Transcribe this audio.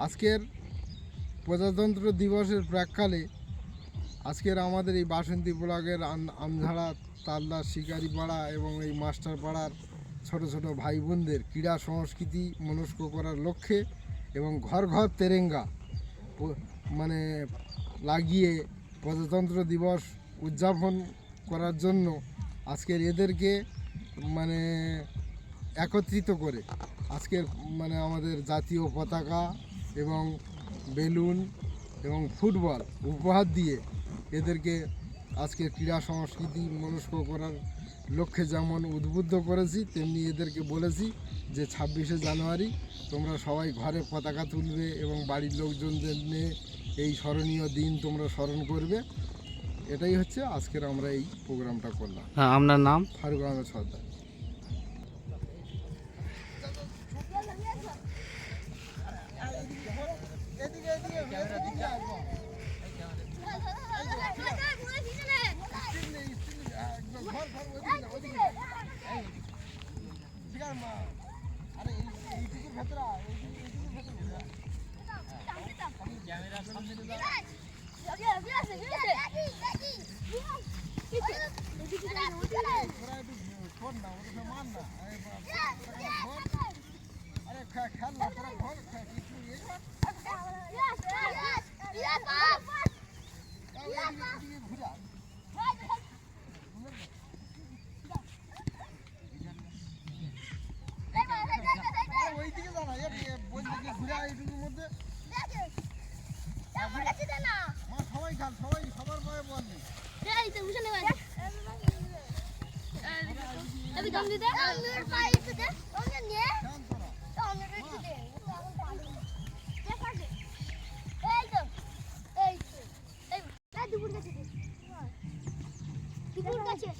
আজকের প্রজাতন্ত্র দিবসের প্রাককালে আজকের আমাদের এই বাসন্তী ব্লকের আম- আমঝাড়া, তালদা, শিকারিপাড়া এবং এই মাস্টার পাড়ার ছোট ছোট ভাই বোনদের ক্রীড়া সংস্কৃতি মনস্ক করার লক্ষ্যে এবং ঘর ঘর তেরেঙ্গা মানে লাগিয়ে প্রজাতন্ত্র দিবস উদযাপন করার জন্য আজকের এদেরকে মানে একত্রিত করে আজকের মানে আমাদের জাতীয় পতাকা এবং বেলুন এবং ফুটবল উপহার দিয়ে এদেরকে আজকে ক্রীড়া সংস্কৃতি মনস্ক করার লক্ষ্যে যেমন উদ্বুদ্ধ করেছি তেমনি এদেরকে বলেছি যে ছাব্বিশে জানুয়ারি তোমরা সবাই ঘরে পতাকা তুলবে এবং বাড়ির লোকজনদের নিয়ে এই স্মরণীয় দিন তোমরা স্মরণ করবে। এটাই হচ্ছে আজকের আমরা এই প্রোগ্রামটা করলাম। হ্যাঁ আপনার নাম? ফারুক আহমেদ সর্দার। আরে খেল Abi döndü de. Alır payısı da. Onu niye? Gidip kaçır.